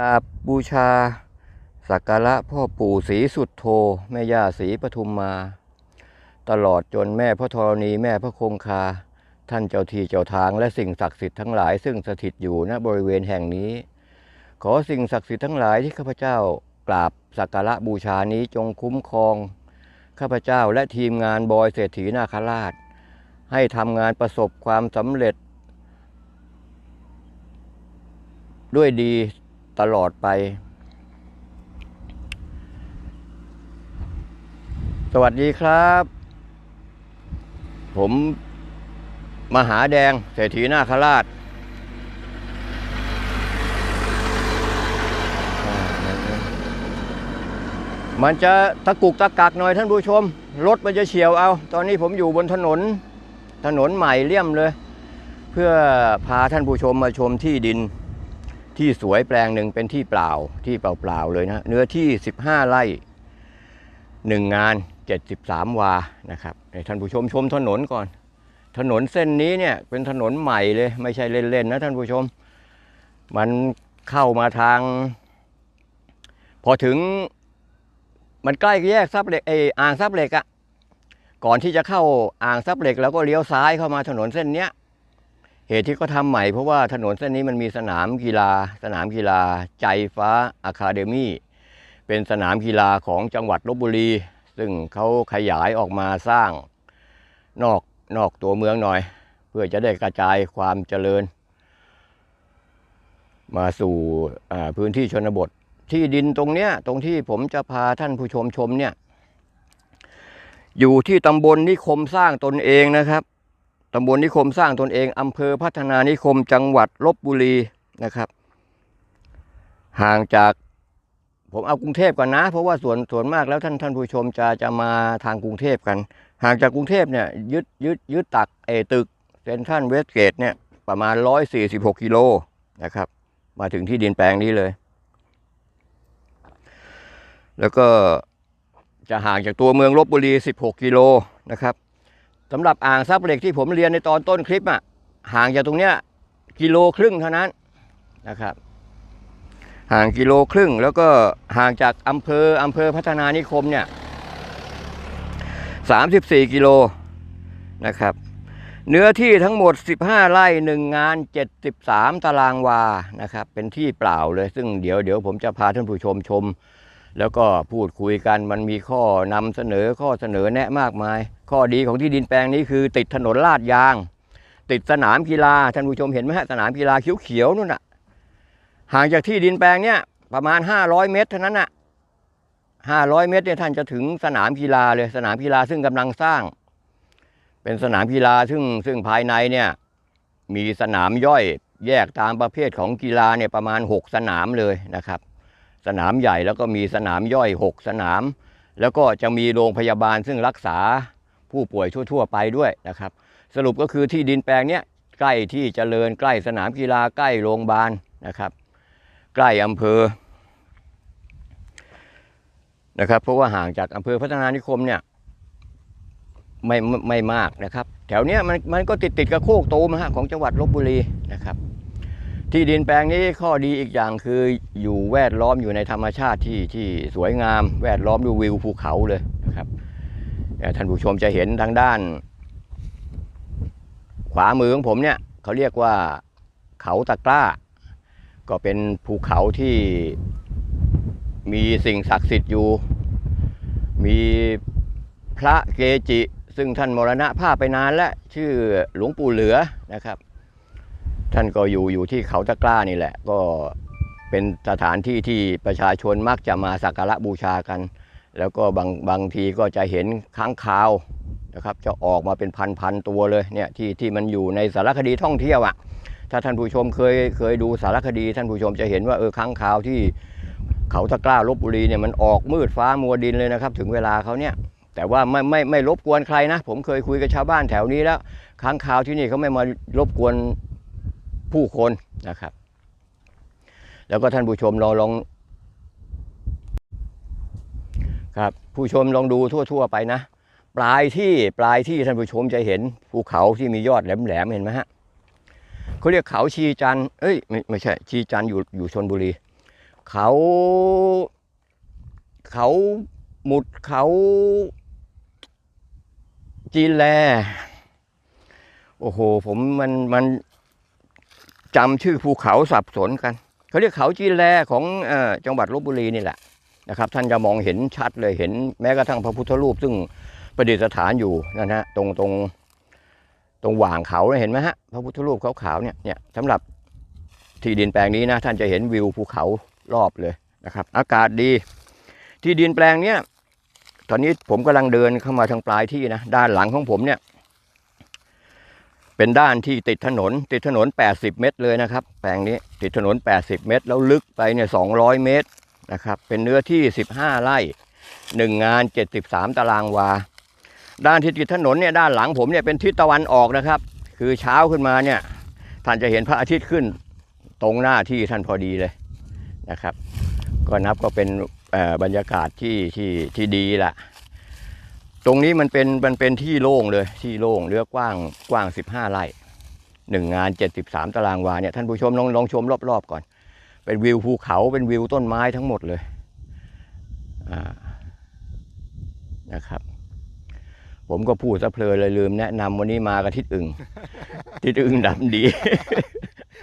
กราบบูชา สักการะพ่อปู่ศรีสุดโท แม่ย่าศรีปทุมมา ตลอดจนแม่พระธรณีแม่พระคงคา ท่านเจ้าที่เจ้าทางและสิ่งศักดิ์สิทธิ์ทั้งหลายซึ่งสถิตอยู่ณบริเวณแห่งนี้ ขอสิ่งศักดิ์สิทธิ์ทั้งหลายที่ข้าพเจ้ากราบสักการะบูชานี้จงคุ้มครอง ข้าพเจ้าและทีมงานบอยเศรษฐีนาคราช ให้ทำงานประสบความสำเร็จ ด้วยดี ตลอดไป สวัสดีครับ ผมมหาแดงเศรษฐีนาคราชมันจะตะกุกตะกักหน่อยท่านผู้ชม รถมันจะเฉียวเอา ตอนนี้ผมอยู่บนถนน ถนนใหม่เลี่ยมเลย เพื่อพาท่านผู้ชมมาชมที่ดิน ที่สวยแปลงหนึ่งเป็นที่เปล่าที่เปล่าๆเลยนะเนื้อที่ 15 ไร่หนึ่งงาน 73 วานะครับท่านผู้ชมชมถนนก่อน ถนนเส้นนี้เนี่ยเป็นถนนใหม่เลยไม่ใช่เล่นๆนะท่านผู้ชม มันเข้ามาทาง พอถึงมันใกล้แยกซับเหล็กไออ่างซับเหล็กอะก่อนที่จะเข้าอ่างซับเหล็กแล้วก็เลี้ยวซ้ายเข้ามาถนนเส้นเนี้ย เหตุที่เขาทำใหม่เพราะว่าถนนเส้นนี้มันมีสนามกีฬา สนามกีฬาใจฟ้าอะคาเดมี่เป็นสนามกีฬาของจังหวัดลบบุรี ซึ่งเขาขยายออกมาสร้างนอกนอกตัวเมืองหน่อย เพื่อจะได้กระจายความเจริญ มาสู่พื้นที่ชนบท ที่ดินตรงเนี้ยตรงที่ผมจะพาท่านผู้ชมชมเนี่ยอยู่ที่ตำบลนิคมสร้างตนเองนะครับ ตำบลนิคมสร้างตนเองอำเภอพัฒนานิคมจังหวัดลบบุรีนะครับ ห่างจากผมเอากรุงเทพก่อนนะ เพราะว่าส่วนส่วนมากแล้วท่านท่านผู้ชมจะจะมาทางกรุงเทพกัน ห่างจากกรุงเทพเนี่ยยึดยึดยึดตักเอตึกเซนทรัลเวสเกตเนี่ยประมาณ 146 กิโลนะครับ มาถึงที่ดินแปลงนี้เลย แล้วก็จะห่างจากตัวเมืองลบบุรี 16 กิโลนะครับ สำหรับอ่างซับเหล็กที่ผมเรียนในตอนต้นคลิปอะห่างจากตรงเนี้ยกิโลครึ่งเท่านั้นนะครับ ห่างกิโลครึ่งแล้วก็ห่างจากอำเภออำเภอพัฒนานิคมเนี่ย34กิโลนะครับ เนื้อที่ทั้งหมด15ไร่หนึ่งงาน73ตารางวานะครับ เป็นที่เปล่าเลยซึ่งเดี๋ยวเดี๋ยวผมจะพาท่านผู้ชมชม แล้วก็พูดคุยกันมันมีข้อนำเสนอข้อเสนอแนะมากมาย ข้อดีของที่ดินแปลงนี้คือ ติดถนนลาดยาง ติดสนามกีฬาท่านผู้ชมเห็นไหมฮะสนามกีฬาเขียวๆนู่นน่ะห่างจากที่ดินแปลงเนี้ยประมาณ 500 เมตรเท่านั้นน่ะ500 เมตรเนี่ยท่านจะถึงสนามกีฬาเลยสนามกีฬาซึ่งกำลังสร้าง เป็นสนามกีฬาซึ่งซึ่งภายในเนี่ยมีสนามย่อยแยกตามประเภทของกีฬาเนี่ยประมาณ 6 สนามเลยนะครับ สนามใหญ่แล้วก็มีสนามย่อย 6 สนาม แล้วก็จะมีโรงพยาบาลซึ่งรักษาผู้ป่วยทั่ว ๆ ไปด้วยนะครับ สรุปก็คือที่ดินแปลงนี้ใกล้ที่เจริญใกล้สนามกีฬาใกล้โรงพยาบาลนะครับ ใกล้อำเภอนะครับเพราะว่าห่างจากอำเภอพัฒนานิคมเนี่ยไม่ไม่ไม่มากนะครับ แถวเนี้ยมันมันก็ติดติดกับโคกโตมฮะของจังหวัดลบบุรีนะครับ ที่ดินแปลงนี้ข้อดีอีกอย่างคืออยู่แวดล้อมอยู่ในธรรมชาติที่ที่สวยงาม แวดล้อมด้วยวิวภูเขาเลยนะครับท่านผู้ชมจะเห็นทางด้าน ขวามือของผมเนี่ยเขาเรียกว่าเขาตะกร้า ก็เป็นภูเขาที่มีสิ่งศักดิ์สิทธิ์อยู่ มีพระเกจิ ซึ่งท่านมรณภาพไปนานแล้วชื่อหลวงปู่เหลือนะครับ ท่านก็อยู่อยู่ที่เขาตะกร้านี่แหละ ก็เป็นสถานที่ที่ประชาชนมักจะมาสักการะบูชากัน แล้วก็บางบางทีก็จะเห็นค้างคาวนะครับ จะออกมาเป็นพันพันๆตัวเลยเนี่ยที่ที่มันอยู่ในสารคดีท่องเที่ยวอะ่ะถ้าท่านผู้ชมเคยเคยดูสารคดี ท่านผู้ชมจะเห็นว่าเออค้างคาวที่เขาตะกร้าลบบุรีเนี่ยมันออกมืดฟ้ามัวดินเลยนะครับ ถึงเวลาเขาเนี่ยแต่ว่าไม่ไม่ไม่รบกวนใครนะ ผมเคยคุยกับชาวบ้านแถวนี้แล้วค้างคาวที่นี่เขาไม่มารบกวน ผู้คนนะครับ แล้วก็ท่านผู้ชมลองลองครับผู้ชมลองดูทั่ว ๆ ไปนะ ปลายที่ปลายที่ท่านผู้ชมจะเห็นภูเขาที่มียอดแหลมๆเห็นไหมฮะเขาเรียกเขาชีจันเอ้ยไม่ไม่ใช่ชีจันอยู่อยู่ชนบุรี เขาเขาหมุดเขาจีนแล โอ้โห ผมมันมัน จำชื่อภูเขาสับสนกันเขาเรียกเขาจีนแลของจังหวัดลบบุรีนี่แหละนะครับ ท่านจะมองเห็นชัดเลยเห็นแม้กระทั่งพระพุทธรูป ซึ่งประดิษฐานอยู่นั่นฮะตรงตรงตรงหว่างเขาเนี่ยเห็นไหมฮะพระพุทธรูปขาวๆเนี่ยเนี่ยสำหรับที่ดินแปลงนี้นะท่านจะเห็นวิวภูเขารอบเลยนะครับ อากาศดี ที่ดินแปลงเนี้ยตอนนี้ผมกำลังเดินเข้ามาทางปลายที่นะด้านหลังของผมเนี่ย เป็นด้านที่ติดถนน ติดถนน 80 เมตรเลยนะครับ แปลงนี้ติดถนน 80 เมตร แล้วลึกไปเนี่ย200 เมตรนะครับ เป็นเนื้อที่ 15 ไร่1งาน 73 ตารางวา ด้านที่ติดถนนเนี่ยด้านหลังผมเนี่ยเป็นทิศตะวันออกนะครับ คือเช้าขึ้นมาเนี่ยท่านจะเห็นพระอาทิตย์ขึ้นตรงหน้าที่ท่านพอดีเลยนะครับ ก็นับก็เป็นบรรยากาศที่ที่ที่ดีละ ตรงนี้มันเป็นมันเป็นที่โล่งเลยที่โล่งเรือกว้างกว้าง 15ไร่หนึ่งงาน 73 ตารางวาเนี่ยท่านผู้ชมลองลองชมรอบๆก่อน เป็นวิวภูเขาเป็นวิวต้นไม้ทั้งหมดเลยอ่านะครับ ผมก็พูดซะเพลินเลยลืมแนะนำวันนี้มากับทิศอึ่งทิศอึ่งดำดี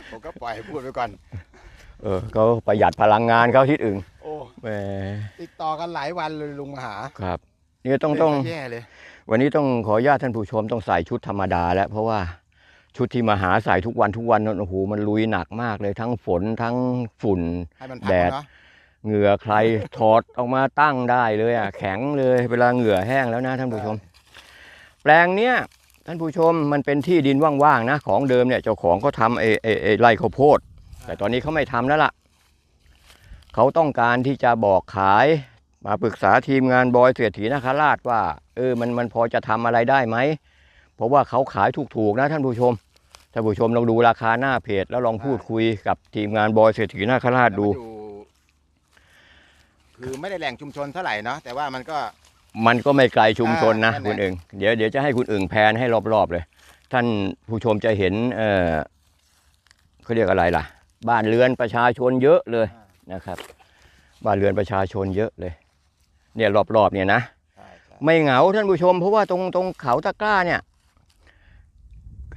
ผมก็ปล่อยให้พูดไปก่อน เออเขาประหยัดพลังงานเขาทิศอึ่งโอ้แหมติดต่อกันหลายวันเลยลุงมาหาครับ นี่ต้องต้องแย่เลย วันนี้ต้องขออนุญาตท่านผู้ชมต้องใส่ชุดธรรมดา แล้วเพราะว่าชุดที่มาหาใส่ทุกวันทุกวันนั้นโอ้โหมันลุยหนักมากเลยทั้งฝนทั้งฝุ่นให้มันพักแดดเนาะเหงื่อใครถอดออกมาตั้งได้เลยอะแข็งเลยเวลาเหงื่อแห้งแล้วนะท่านผู้ชม แปลงเนี้ยท่านผู้ชมมันเป็นที่ดินว่างๆนะของเดิมเนี่ยเจ้าของเขาทำไอ้ไอ้ไอ้ไร่ข้าวโพด แต่ตอนนี้เขาไม่ทำแล้วล่ะเขาต้องการที่จะบอกขาย มาปรึกษาทีมงานบอยเสียถีนาคราชว่า เออมันมันพอจะทำอะไรได้ไหมเพราะว่าเขาขายถูกๆนะท่านผู้ชมท่านผู้ชมลองดูราคาหน้าเพจแล้วลองพูดคุยกับทีมงานบอยเศรษฐีนาคราชดูแต่มันอยู่คือไม่ได้แหล่งชุมชนเท่าไหร่เนาะแต่ว่ามันก็ มันก็ไม่ไกลชุมชนนะอ่านั่นแหละคุณเองเดี๋ยวเดี๋ยวจะให้คุณอึ่งแพนให้รอบๆเลย ท่านผู้ชมจะเห็นเออเขาเรียกอะไรล่ะ บ้านเรือนประชาชนเยอะเลยนะครับ บ้านเรือนประชาชนเยอะเลย เนี่ยรอบๆเนี่ยนะใช่ใช่ไม่เหงาท่านผู้ชม เพราะว่าตรงตรงเขาตะกร้าเนี่ย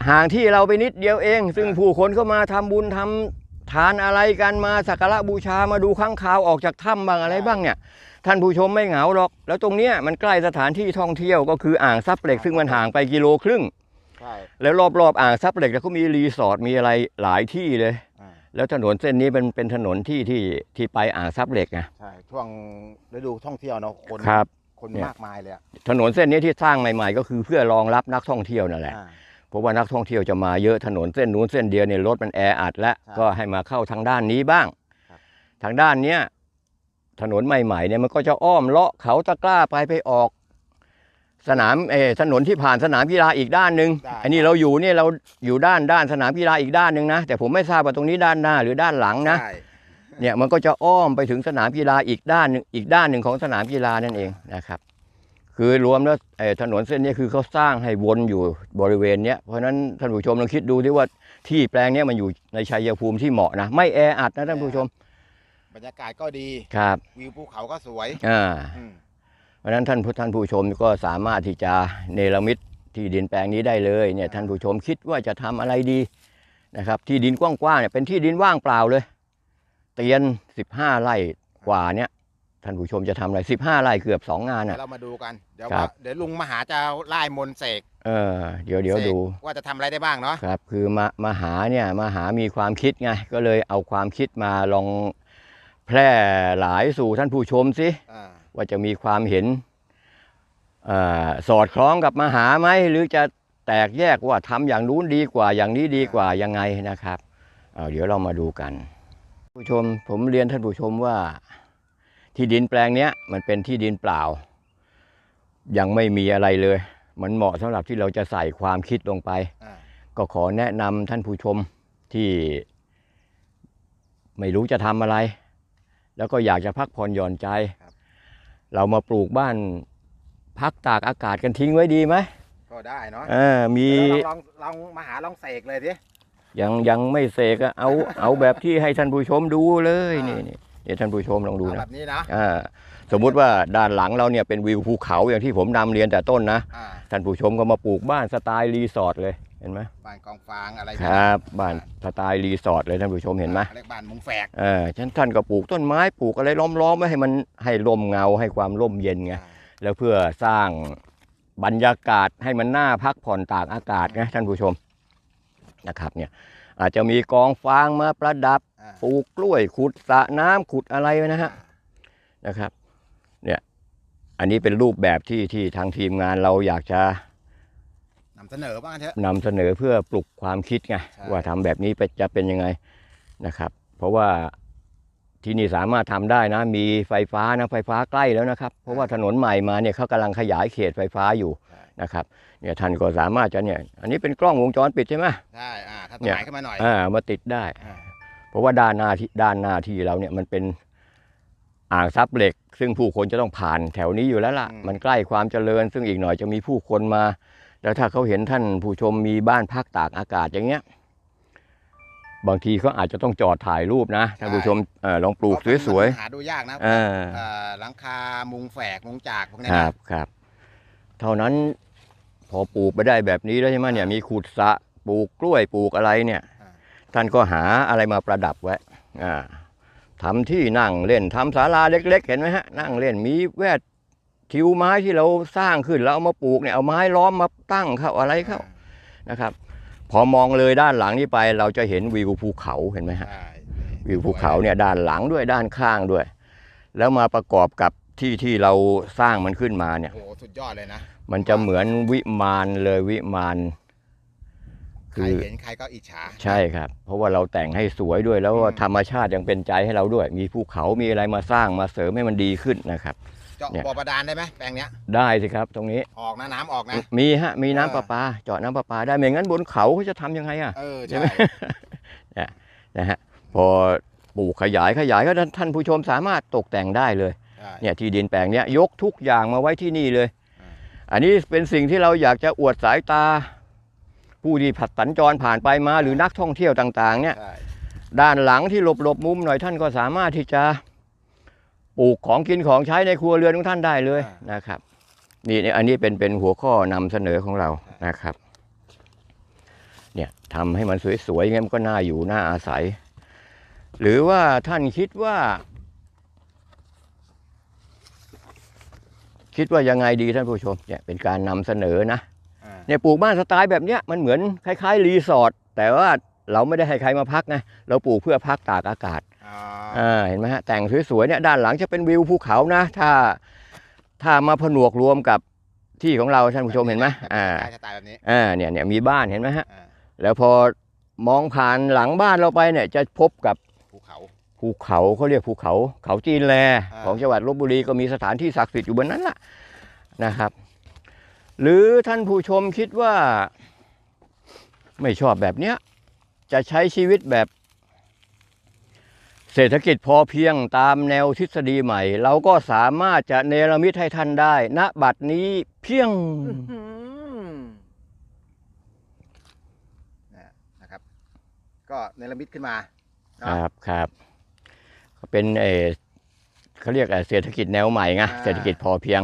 ห่างที่เราไปนิดเดียวเอง ซึ่งผู้คนก็มาทำบุญทำทานอะไรกันมาสักการะบูชามาดูข้างคาวออกจากถ้ำบ้างอะไรบ้างเนี่ย ท่านผู้ชมไม่เหงาหรอก แล้วตรงเนี้ยมันใกล้สถานที่ท่องเที่ยวก็คืออ่างซับเหล็กซึ่งมันห่างไปกิโลครึ่งใช่แล้วรอบๆอ่างซับเหล็กเนี่ยเขามีรีสอร์ทมีอะไรหลายที่เลยอ่า แล้วถนนเส้นนี้เป็นเป็นถนนที่ที่ที่ไปอ่างซับเหล็กไง ใช่ช่วงฤดูท่องเที่ยวเนาะคนครับ คนเนี่ย มากมายเลยอะถนนเส้นนี้ที่สร้างใหม่ ๆ ก็คือเพื่อรองรับนักท่องเที่ยวนั่นแหละ อ่า เพราะว่านักท่องเที่ยวจะมาเยอะถนนเส้นนู้นเส้นเดียวเนี่ยรถมันแออัดแล้วใช่ก็ให้มาเข้าทางด้านนี้บ้าง ครับ ทางด้านเนี้ยถนนใหม่ๆเนี่ยมันก็จะอ้อมเลาะเขาตะกร้าไปไปออก สนามเออถนนที่ผ่านสนามกีฬาอีกด้านหนึ่งได้ อันนี้เราอยู่เนี่ยเราอยู่ด้านด้านสนามกีฬาอีกด้านหนึ่งนะแต่ผมไม่ทราบว่าตรงนี้ด้านหน้าหรือด้านหลังนะใช่เนี่ยมันก็จะอ้อมไปถึงสนามกีฬาอีกด้านหนึ่งอีกด้านหนึ่งของสนามกีฬานั่นเองนะครับ คือรวมแล้วเอ่อถนนเส้นนี้คือเขาสร้างให้วนอยู่บริเวณเนี้ยเพราะฉะนั้นท่านผู้ชมลองคิดดูที่ว่าที่แปลงเนี้ยมันอยู่ในชัยภูมิที่เหมาะนะ ไม่แออัดนะท่านผู้ชมบรรยากาศก็ดี ครับวิวภูเขาก็สวยอ่า อืม เพราะฉะนั้นท่านผู้ท่านผู้ชมก็สามารถที่จะเนรมิตที่ดินแปลงนี้ได้เลยเนี่ยท่านผู้ชมคิดว่าจะทำอะไรดีนะครับ ที่ดินกว้างๆเนี่ยเป็นที่ดินว่างเปล่าเลยเตียน 15 ไร่กว่าเนี่ยท่านผู้ชมจะทำอะไร 15ไร่เกือบสองงานเดี๋ยอะวเรามาดูกัน เดี๋ยวครัว่าบเดี๋ยวลุงมาหาจะไล่มนต์เสกเออเดี๋ยวเดี๋ยวสกดู ว่าจะทำอะไรได้บ้างเนาะครับคือมามาหาเนี่ยมาหามีความคิดไงก็เลยเอาความคิดมาลองแพร่หลายสู่ท่านผู้ชมสิอ่า ว่าจะมีความเห็นเออสอดคล้องกับมหาไหมหรือจะแตกแยกว่าทำอย่างนู้นดีกว่าอย่างนี้ดีกว่ายังไงนะครับเอาเดี๋ยวเรามาดูกัน ผู้ชมผมเรียนท่านผู้ชมว่าที่ดินแปลงเนี้ยมันเป็นที่ดินเปล่า ยังไม่มีอะไรเลย มันเหมาะสำหรับที่เราจะใส่ความคิดลงไปอ่าก็ขอแนะนำท่านผู้ชมที่ไม่รู้จะทำอะไร แล้วก็อยากจะพักผ่อนหย่อนใจ เรามาปลูกบ้าน พักตากอากาศกันทิ้งไว้ดีไหมก็ได้เนาะเออมีเดี๋ยวลองลองลองมาหาลองเสกเลยดิยังยังไม่เสกอะเอาเอาแบบที่ให้ท่านผู้ชมดูเลยนี่นี่เนี่ยท่านผู้ชมลองดูเอาแบนะบนี้นะ อ่า สมมุติว่าด้านหลังเราเนี่ยเป็นวิวภูเขาอย่างที่ผมนำเรียนแต่ต้นนะอ่าท่านผู้ชมก็มาปลูกบ้านสไตล์รีสอร์ทเลยเห็นไหมบ้านกองฟางอะไรครับบ้านสไตล์รีสอร์ทเลยท่านผู้ชมเห็นไหมเรียกบ้านมุงแฝกเออฉันท่านก็ปลูกต้นไม้ปลูกอะไรล้อมๆไว้ให้มันให้ลมเงาให้ความร่มเย็นไง อ่าแล้วเพื่อสร้างบรรยากาศให้มันน่าพักผ่อนตากอากาศไงท่านผู้ชมนะครับเนี่ยอาจจะมีกองฟางมาประดับอ่าปลูกกล้วยขุดสระน้ำขุดอะไรไว้นะฮะนะครับเนี่ย อันนี้เป็นรูปแบบที่ที่ทางทีมงานเราอยากจะนำเสนอบ้างนเถอะนำเสนอเพื่อปลุกความคิดไงใช่ว่าทำแบบนี้จะเป็นยังไงนะครับ เพราะว่าที่นี่สามารถทำได้นะ มีไฟฟ้านะไฟฟ้าใกล้แล้วนะครับ เพราะว่าถนนใหม่มาเนี่ยเขากำลังขยายเขตไฟฟ้าอยู่ใช่นะครับเนี่ยท่านก็สามารถจะเนี่ยอันนี้เป็นกล้องวงจรปิดใช่ไหมใช่อ่าถ้าเนี่ต้นยไม้ขึ้นมาหน่อยอ่ามาติดได้อ่าเพราะว่าด้านหน้าที่ด้านหน้าที่เราเนี่ยมันเป็น อ่างซับเหล็ก ซึ่งผู้คนจะต้องผ่านแถวนี้อยู่แล้วล่ะ มันใกล้ความเจริญ ซึ่งอีกหน่อยจะมีผู้คนมา แล้วถ้าเขาเห็นท่านผู้ชมมีบ้านพักตากอากาศอย่างเงี้ย บางทีเขาอาจจะต้องจอดถ่ายรูปนะท่านผู้ชมเออลองปลูกสวยหาดูยากนะๆอ่าเอ่อหลังคามุงแฝกมุงจากพวกนี้คนะรับครับ เท่านั้นพอปลูกไปได้แบบนี้แล้วใช่ไหมเนี่ยมีขุดสระปลูกกล้วยปลูกอะไรเนี่ย อ่าท่านก็หาอะไรมาประดับไว้อ่า ทำที่นั่งเล่นทำศาลาเล็ก ๆ เห็นไหมฮะ นั่งเล่นมีแวดทิวไม้ที่เราสร้างขึ้นแล้วเอามาปลูกเนี่ยเอาไม้ล้อมมาตั้งเข้าอะไรเข้านะครับ พอมองเลยด้านหลังนี้ไปเราจะเห็นวิวภูเขาเห็นไหมฮะใช่วิวภูเขาเนี่ยด้านหลังด้วยด้านข้างด้วย แล้วมาประกอบกับที่ที่เราสร้างมันขึ้นมาเนี่ยโอ้โหสุดยอดเลยนะมันจะเหมือนวิมานเลยวิมาน ใครคือเห็นใครก็อิจฉา ใช่ครับ เพราะว่าเราแต่งให้สวยด้วยแล้วก็อืมธรรมชาติยังเป็นใจให้เราด้วย มีภูเขามีอะไรมาสร้างมาเสริมให้มันดีขึ้นนะครับเจาะเนี่ยบ่อบาดาลได้ไหมแปลงเนี้ยได้สิครับ ตรงนี้ออกนะน้ำออกนะมีฮะมีน้ำเออประปาเจาะน้ำประปาได้ไม่งั้นบนเขาเขาจะทำยังไงอะเออใช่ใช่ไหมนะฮะพอปลูกขยายขยายก็ท่านผู้ชมสามารถตกแต่งได้เลยใช่เนี่ยที่ดินแปลงเนี้ยยกทุกอย่างมาไว้ที่นี่เลยอ่าอันนี้เป็นสิ่งที่เราอยากจะอวดสายตา ผู้ที่ผัดสัญจรผ่านไปมาหรือนักท่องเที่ยวต่างๆ เนี่ย ใช่ด้านหลังที่หลบหลบๆมุมหน่อยท่านก็สามารถที่จะปลูกของกินของใช้ในครัวเรือนของท่านได้เลยนะครับ นี่นี่อันนี้เป็นเป็นหัวข้อนำเสนอของเรานะครับ เนี่ยทำให้มันสวยๆงั้นมันก็น่าอยู่น่าอาศัย หรือว่าท่านคิดว่า คิดว่ายังไงดีท่านผู้ชมเนี่ยเป็นการนำเสนอนะอ่า เนี่ยปลูกบ้านสไตล์แบบเนี้ยมันเหมือนคล้ายๆรีสอร์ทแต่ว่าเราไม่ได้ให้ใครมาพักนะเราปลูกเพื่อพักตากอากาศอ่าอ่าเห็นไหมฮะแต่งสวยๆเนี่ยด้านหลังจะเป็นวิวภูเขานะ ถ้าถ้ามาผนวกรวมกับที่ของเราท่านผู้ชมเห็นไหมอ่าใช่สไตล์แบบนี้อ่าเนี่ยเนี่ยมีบ้านเห็นไหมฮะอ่าแล้วพอมองผ่านหลังบ้านเราไปเนี่ยจะพบกับภูเขาภูเขาเขาเรียกภูเขา เขาจีนแลอ่าของจังหวัดลบบุรีก็มีสถานที่ศักดิ์สิทธิ์อยู่บนนั้นล่ะนะครับ หรือท่านผู้ชมคิดว่า ไม่ชอบแบบเนี้ย จะใช้ชีวิตแบบ เศรษฐกิจพอเพียงตามแนวทฤษฎีใหม่ เราก็สามารถจะเนรมิตให้ท่านได้ณบัดนี้เพียงนะนะครับ ก็เนรมิตขึ้นมาคเนาะรับครับก็เป็นเออเขาเรียกอะไรเศรษฐกิจแนวใหม่ไงอ่าเศรษฐกิจพอเพียง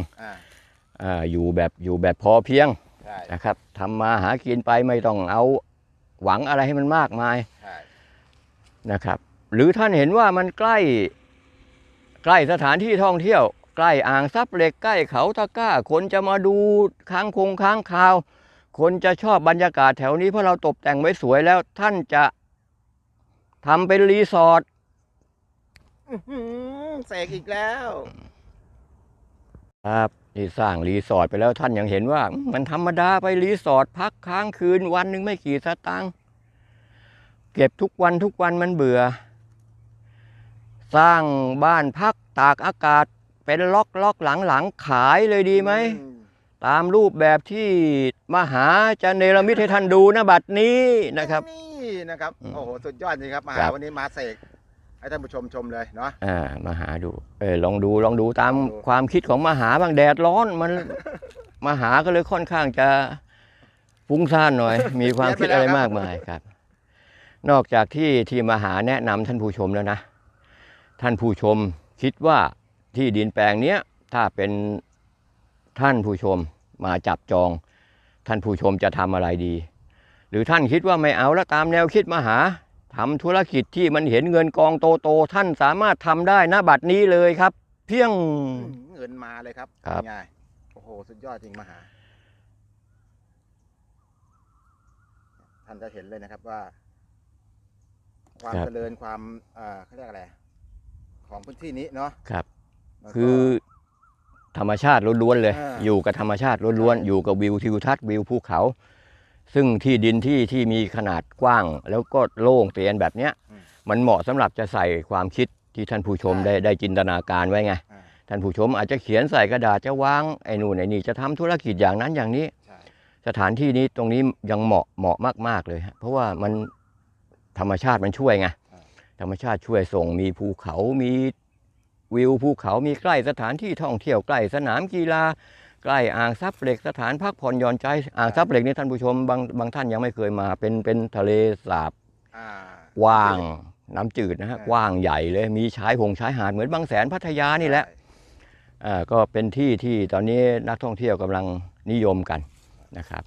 อ่าอ่าอยู่แบบอยู่แบบพอเพียงใช่นะครับทำมาหากินไปไม่ต้องเอาหวังอะไรให้มันมากมายใช่นะครับ หรือท่านเห็นว่ามันใกล้ใกล้สถานที่ท่องเที่ยว ใกล้อ่างซับเหล็กใกล้เขาตะกร้า คนจะมาดูค้างคงค้างคาว คนจะชอบบรรยากาศแถวนี้เพราะเราตกแต่งไว้สวยแล้วท่านจะทำเป็นรีสอร์ทอื้อหือเสกอีกแล้ว ครับ นี่สร้างรีสอร์ทไปแล้วท่านยังเห็นว่าอืมมันธรรมดาไปรีสอร์ทพักค้างคืนวันหนึ่งไม่กี่สตางค์เก็บทุกวันทุกวันมันเบื่อ สร้างบ้านพักตากอากาศเป็นล็อกล็อกหลังหลังๆขายเลยดีไหมอืตามรูปแบบที่มหาจะเนรมิตให้ท่านดูนะบัดนี้นะครับ นี่นะครับอืมโอ้โห สุดยอดจริงครับมาครัหาบวันนี้มาเสก ให้ท่านผู้ชมชมเลยเนาะ อ่ามาหาดู เออลองดูลองดูตามลองดู ความคิดของมหาบางแดดร้อนมัน มหาก็เลยค่อนข้างจะฟุ้งซ่านหน่อย มีความคิดอะไรมากมายครับ นอกจากที่ทีมมหาแนะนำท่านผู้ชมแล้วนะ ท่านผู้ชมคิดว่าที่ดินแปลงเนี้ยถ้าเป็นท่านผู้ชมมาจับจอง ท่านผู้ชมจะทำอะไรดี หรือท่านคิดว่าไม่เอาแล้วตามแนวคิดมาหา ทำธุรกิจที่มันเห็นเงินกองโตๆท่านสามารถทำได้นะบัดนี้เลยครับ เพียงเงินมาเลยครับครับง่ายโอ้โหสุดยอดจริงมหา ท่านจะเห็นเลยนะครับว่า ความเจริญความเอ่อเขาเรียกอะไรของพื้นที่นี้เนาะครับแล้วก็คือธรรมชาติล้วนๆเลยอ่าอยู่กับธรรมชาติล้วนใช่ๆอยู่กับวิวทิวทัศน์วิวภูเขา ซึ่งที่ดินที่ที่มีขนาดกว้าง แล้วก็โล่งเตียนแบบเนี้ยมันเหมาะสำหรับจะใส่ความคิดที่ท่านผู้ชมได้ได้จินตนาการไว้ไงอ่าท่านผู้ชมอาจจะเขียนใส่กระดาษจะวางไอ้นู่นไอ้นี่จะทำธุรกิจอย่างนั้นอย่างนี้ใช่สถานที่นี้ตรงนี้ยังเหมาะเหมาะมาก ๆ เลยฮะเพราะว่ามันธรรมชาติมันช่วยไงธรรมชาติช่วยส่งมีภูเขามีวิวภูเขามีใกล้สถานที่ท่องเที่ยวใกล้สนามกีฬา ใกล้อ่างซับเหล็กสถานพักผ่อนหย่อนใจ อ่างซับเหล็กนี่ท่านผู้ชมบางบางท่านยังไม่เคยมา เป็นเป็นทะเลสาบอ่ากว้างน้ำจืดนะฮะใช่กว้างใหญ่เลยมีชายหงชายหาดเหมือนบางแสนพัทยานี่แหละอ่าก็เป็นที่ที่ตอนนี้นักท่องเที่ยวกำลังนิยมกันนะครับ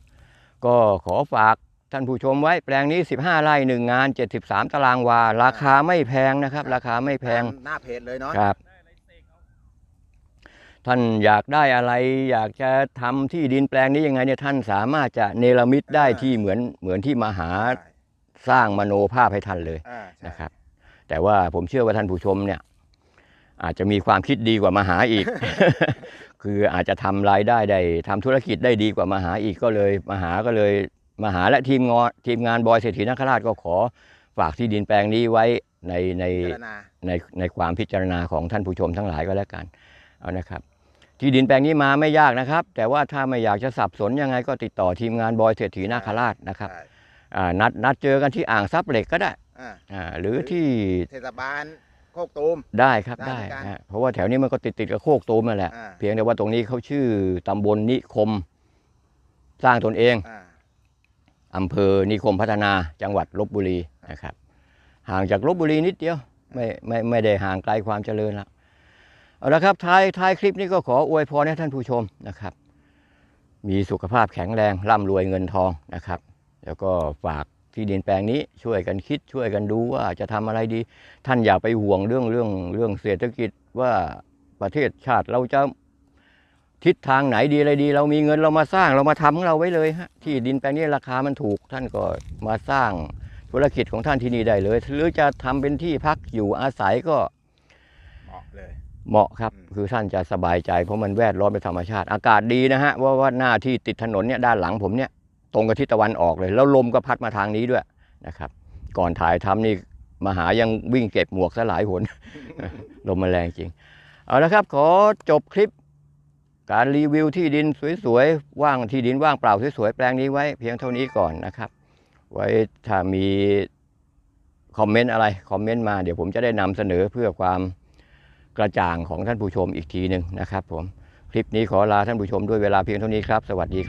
ก็ขอฝากท่านผู้ชมไว้แปลงนี้ 15 ไร่หนึ่งงาน 73 ตารางวา ราคาไม่แพงนะครับ ราคาไม่แพงตามหน้าเพจเลยเนาะครับ ท่านอยากได้อะไร อยากจะทำที่ดินแปลงนี้ยังไงเนี่ยท่านสามารถจะเนรมิตได้ที่เหมือนเหมือนที่มาหาใช่สร้างมโนภาพให้ท่านเลยอ่าใช่นะครับ แต่ว่าผมเชื่อว่าท่านผู้ชมเนี่ย อาจจะมีความคิดดีกว่ามาหาอีก คืออาจจะทำรายได้ได้ทำธุรกิจได้ดีกว่ามาหาอีกก็เลยมาหาก็เลยมาหาและทีมงานทีมงานบอยเศรษฐีนคราชก็ขอฝากที่ดินแปลงนี้ไว้ในในพิจารณาในในความพิจารณาของท่านผู้ชมทั้งหลายก็แล้วกันเอานะครับ ที่ดินแปลงนี้มาไม่ยากนะครับ แต่ว่าถ้าไม่อยากจะสับสนยังไงก็ติดต่อทีมงานบอยเศรษฐีนาคราชนะครับใช่อ่านัดนัดเจอกันที่อ่างซับเหล็กก็ได้อ่าอ่าหรือที่เทศบาลโคกตูม ได้ครับได้ได้เหมือนกันฮะเพราะว่าแถวนี้มันก็ติดติดกับโคกตูมนั่นแหละอ่า เพียงแต่ว่าตรงนี้เขาชื่อตำบลนิคม สร้างตนเองอ่าอำเภอนิคมพัฒนาจังหวัดลบบุรีนะครับ ห่างจากลบบุรีนิดเดียวไม่ไม่ไม่ได้ห่างไกลความเจริญแล้ว เอาละครับท้ายท้ายคลิปนี้ก็ขออวยพรให้ท่านผู้ชมนะครับ มีสุขภาพแข็งแรงร่ำรวยเงินทองนะครับ แล้วก็ฝากที่ดินแปลงนี้ช่วยกันคิดช่วยกันดูว่าจะทำอะไรดี ท่านอย่าไปห่วงเรื่องเรื่องเรื่องเศรษฐกิจว่าประเทศชาติเราจะทิศทางไหนดีอะไรดี เรามีเงินเรามาสร้างเรามาทำของเราไว้เลยฮะที่ดินแปลงนี้ราคามันถูก ท่านก็มาสร้างธุรกิจของท่านที่นี่ได้เลย หรือจะทำเป็นที่พักอยู่อาศัยก็ เลยเหมาะครับอืมคือท่านจะสบายใจเพราะมันแวดล้อมเป็นธรรมชาติ อากาศดีนะฮะว่าว่าหน้าที่ติดถนนเนี่ยด้านหลังผมเนี่ยตรงกับทิศตะวันออกเลย แล้วลมก็พัดมาทางนี้ด้วยนะครับ ก่อนถ่ายทำนี่มาหายังวิ่งเก็บหมวกซะหลายหนลมมันแรงจริง เอาละครับ ขอจบคลิป การรีวิวที่ดินสวยๆว่างที่ดินว่างเปล่าสวยๆแปลงนี้ไว้ เพียงเท่านี้ก่อนนะครับ ไว้ถ้ามีคอมเมนต์อะไรคอมเมนต์มาเดี๋ยวผมจะได้นำเสนอเพื่อความ กระจ่างของท่านผู้ชมอีกทีหนึ่งนะครับผม คลิปนี้ขอลาท่านผู้ชมด้วยเวลาเพียงเท่านี้ครับ สวัสดี